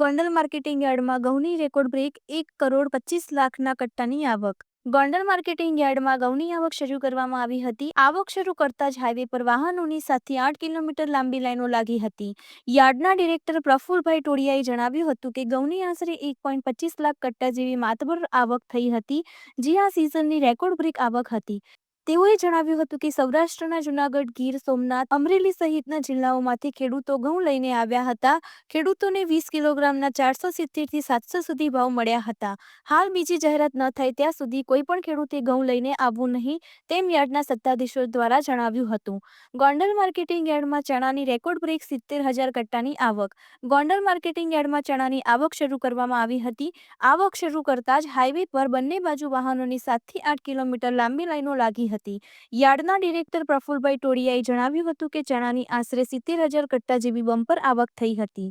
Gondal marketing યાર્ડમાં ઘઉંની record break એક કરોડ પચીસ લાખના કટ્ટાની આવક. ગોંડલ માર્કેટિંગ યાર્ડમાં ઘઉંની આવક શરૂ કરવામાં આવી હતી. આવક શરૂ કરતા જ હાઈવે પર વાહનોની સાતથી આઠ કિલોમીટર લાંબી લાઈનો લાગી હતી. યાર્ડના ડિરેક્ટર પ્રફુલભાઈ ટોડિયાએ જણાવ્યું હતું કે ઘઉંની આશરે એક પોઈન્ટ પચીસ લાખ કટ્ટા જેવી માતબર આવક થઈ હતી, જે આ સિઝનની રેકોર્ડ બ્રેક આવક હતી. તેઓએ જણાવ્યું હતું કે સૌરાષ્ટ્રના જુનાગઢ, ગીર, સોમનાથ, અમરેલી સહિતના જિલ્લાઓમાંથી ખેડૂતો ઘઉં લઈને આવ્યા હતા. ખેડૂતોને વીસ કિલોગ્રામના ચારસો સિત્તેરથી સાતસો સુધી ભાવ મળ્યા હતા. હાલ બીજી જાહેરાત ન થાય ત્યાં સુધી કોઈ પણ ખેડૂતે ઘઉં લઈને આવવું નહીં તેમ યાર્ડના સત્તાધીશો દ્વારા જણાવ્યું હતું. ગોંડલ માર્કેટિંગ યાર્ડમાં ચણાની રેકોર્ડ બ્રેક સિત્તેર હજાર કટ્ટાની આવક. ગોંડલ માર્કેટિંગ યાર્ડમાં ચણાની આવક શરૂ કરવામાં આવી હતી. આવક શરૂ કરતા જ હાઈવે પર બંને બાજુ વાહનોની સાતથી આઠ કિલોમીટર લાંબી લાઈનો લાગી હતી. યાર્ડના ડિરેક્ટર પ્રફુલભાઈ ટોડિયાએ જણાવ્યું હતું કે, ચણાની આશરે સિત્તેર હજાર કટ્ટા જેવી બમ્પર આવક થઈ હતી.